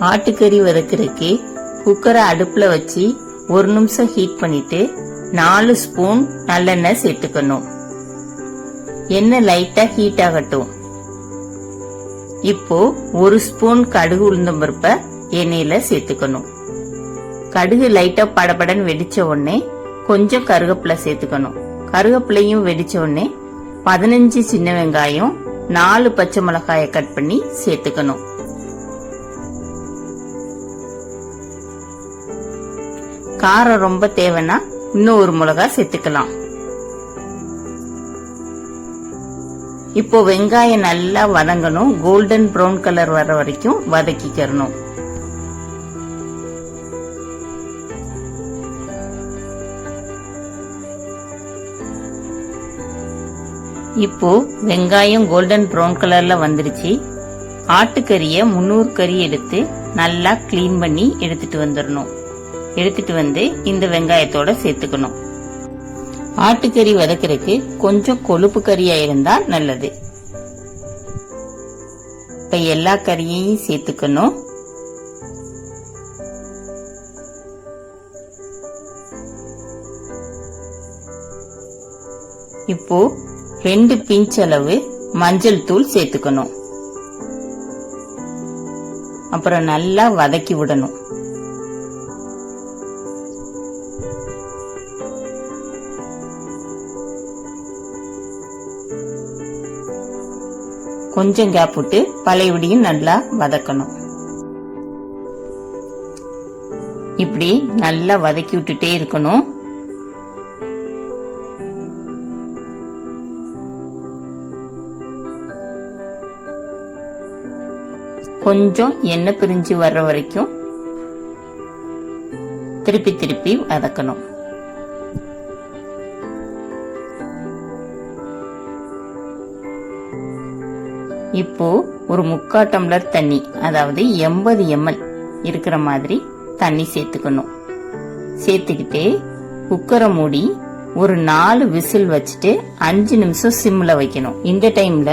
ஆட்டுக்கறி வதக்குறதுக்கு குக்கரை அடுப்புல வச்சு ஒரு நிமிஷம் ஹீட் பண்ணிட்டு நாலு ஸ்பூன் நல்லெண்ணெய் சேர்த்துக்கணும். எண்ணெய் லைட்டா ஹீட் ஆகட்டும். இப்போ ஒரு ஸ்பூன் கடுகு உளுந்தம் பருப்ப எண்ணெயில சேர்த்துக்கணும். கடுகு லைட்டா படபடன்னு வெடிச்ச உடனே கொஞ்சம் கருவேப்பிலை சேர்த்துக்கணும். கருவேப்பிலையும் வெடிச்ச உடனே பதினஞ்சு சின்ன வெங்காயம் நாலு பச்சை மிளகாயை கட் பண்ணி சேர்த்துக்கணும். காரம் ரொம்ப தேவைன்னா இன்னும் ஒரு மிளகா சேர்த்துக்கலாம். இப்போ வெங்காயம் நல்லா வதங்கணும். கோல்டன் ப்ரௌன் கலர் வர வரைக்கும் வதக்கிக்கிறணும் இப்போ வெங்காயம் கோல்டன் ப்ரௌன் கலர்ல வந்துருச்சு. ஆட்டுக்கறிய முன்னூறு கறி எடுத்து நல்லா க்ளீன் பண்ணி எடுத்துட்டு வந்துடணும். எடுத்துட்டு வந்து இந்த வெங்காயத்தோட சேர்த்துக்கணும். ஆட்டுக்கறி வதக்கிறதுக்கு கொஞ்சம் கொழுப்பு கறியா இருந்தா நல்லது. இப்ப எல்லா கறியையும் சேர்த்துக்கணும். இப்போ ரெண்டு பிஞ்ச் அளவு மஞ்சள் தூள் சேர்த்துக்கணும். அப்புறம் நல்லா வதக்கி விடணும். கொஞ்சம் கேப் விட்டு பழையபடியும் நல்லா வதக்கணும். இப்படி நல்லா வதக்கி விட்டுட்டே இருக்கணும். கொஞ்சம் எண்ணெய் பிரிஞ்சு வர்ற வரைக்கும் திருப்பி திருப்பி வதக்கணும். இப்போ ஒரு முக்கா டம்ளர் தண்ணி அதாவது எண்பது எம்எல் இருக்கிற மாதிரி தண்ணி சேர்த்துக்கணும். சேர்த்துக்கிட்டு குக்கரை மூடி ஒரு நாலு விசில் வச்சுட்டு அஞ்சு நிமிஷம் சிம்ல வைக்கணும். இந்த டைம்ல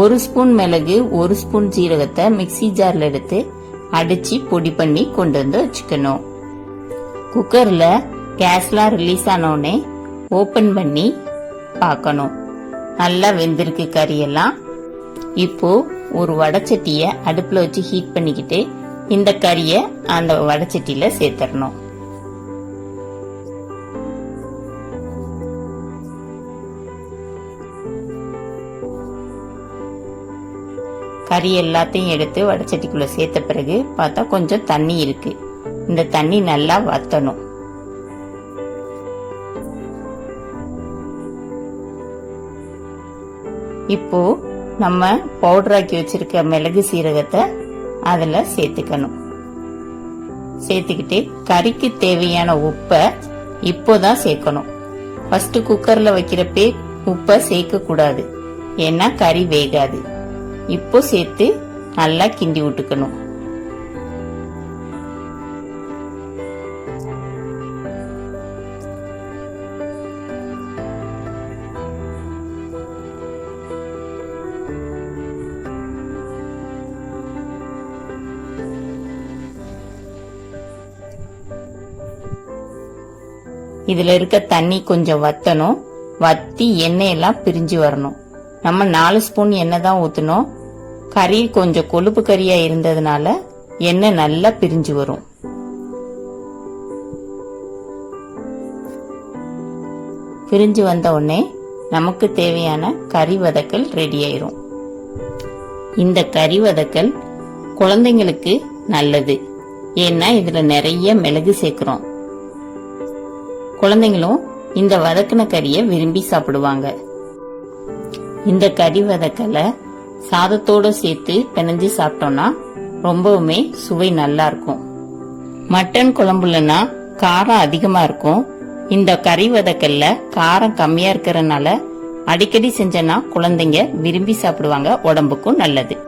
ஒரு ஸ்பூன் மிளகு ஒரு ஸ்பூன் ஜீரகத்தை மிக்சி ஜார்ல எடுத்து அடிச்சு பொடி பண்ணி கொண்டு வந்து வச்சுக்கணும். குக்கர்ல கேஸ்லாம் ரிலீஸ் ஆனோடனே ஓபன் பண்ணி பார்க்கணும். நல்லா வெந்திருக்கு கறியெல்லாம். இப்போ ஒரு வடச்சட்டிய அடுப்புல வச்சு ஹீட் பண்ணிக்கிட்டு இந்த கறிய அந்த வடச்சட்டியில சேர்த்துடணும் கறி எல்லாத்தையும் எடுத்து வடச்சட்டிக்குள்ள சேர்த்த பிறகு பார்த்தா கொஞ்சம் தண்ணி இருக்கு. இந்த தண்ணி நல்லா வத்தணும். இப்போ நம்ம பவுடராக்கி வச்சிருக்க மிளகு சீரகத்தை அதில் சேர்த்துக்கணும். சேர்த்துக்கிட்டு கறிக்கு தேவையான உப்பை இப்போ தான் சேர்க்கணும் ஃபஸ்ட்டு குக்கரில் வைக்கிறப்பே உப்பை சேர்க்கக்கூடாது. ஏன்னா கறி வேகாது. இப்போ சேர்த்து நல்லா கிண்டி விட்டுக்கணும். இதுல இருக்க தண்ணி கொஞ்சம் வத்தணும். வத்தி எண்ணெய் எல்லாம் பிரிஞ்சு வரணும். நம்ம நாலு ஸ்பூன் எண்ணெய் தான் ஊத்தணும் கறி கொஞ்சம் கொழுப்பு கறியா இருந்ததுனால எண்ணெய் நல்லா பிரிஞ்சு வரும். பிரிஞ்சு வந்த உடனே நமக்கு தேவையான கறி வதக்கல் ரெடி ஆயிரும். இந்த கறி வதக்கல் குழந்தைங்களுக்கு நல்லது. ஏன்னா இதுல நிறைய மிளகு சேர்க்கிறோம். குழந்தைங்களும் இந்த வதக்கின கறியை விரும்பி சாப்பிடுவாங்க. இந்த கறி வதக்கலை சாதத்தோட சேர்த்து பிணைஞ்சு சாப்பிட்டோம்னா ரொம்பவுமே சுவை நல்லா இருக்கும். மட்டன் குழம்புலனா காரம் அதிகமா இருக்கும். இந்த கறி வதக்கல்ல காரம் கம்மியா இருக்கிறதுனால அடிக்கடி செஞ்சனா குழந்தைங்க விரும்பி சாப்பிடுவாங்க உடம்புக்கும் நல்லது.